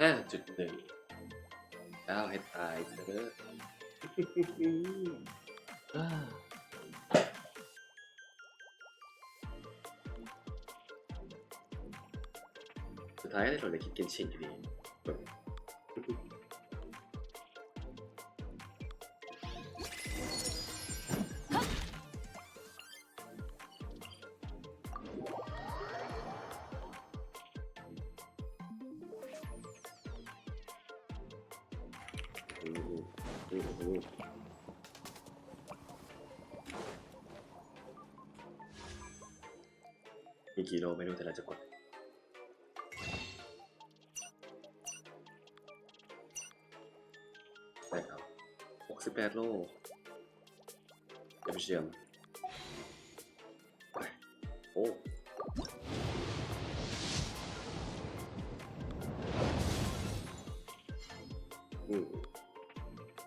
ห้าจุดหนึ่งเก้าให้ตายเถอะอ่าสุดท้ายก็ได้โดนในคิดเกนชินอยู่ดี มีกี่โลไม่รู้แต่เราจะกดไปครับหกสิบแปดโลเดี๋ยวไปเชื่อมไปโอ้อืม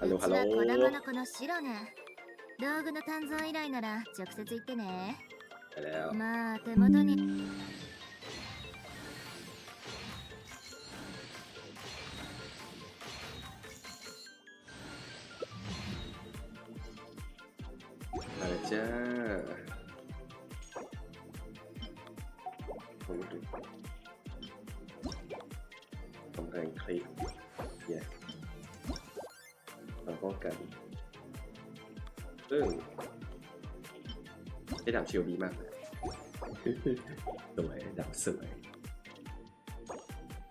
ฮัลโหล うち ฮัลโหล は児玉の子のシロね道具の鍛造依頼なら直接言ってね ไปแล้ว まあ手元に มาแล้วจ้าโอ้ดูกำแรงคลิกเย้ เราป้องกันเออได้ดาบเชียวดีมากเลยสวยดาบสวย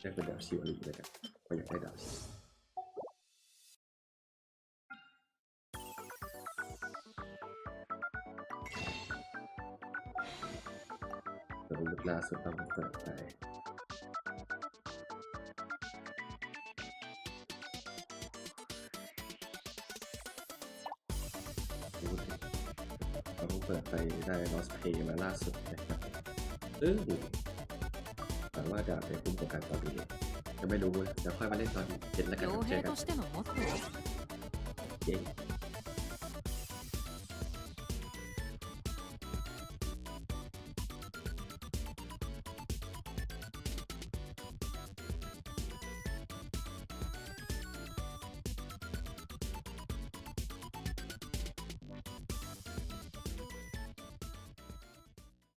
ได้เป็นดาบเชียวดีเลยกันก็อยากได้ดาบเชียวแต่รูปล่าสุดต้องเปิดไป ดูสิเราเปิดไปได้ลอสเพย์มาล่าสุดนะครับซึ่งหวังว่าจะไปคุ้มกับการตอนนี้จะไม่รู้เดี๋ยค่อยมาเล่นตอนเจ็ดแล้วกันเจอกันเย้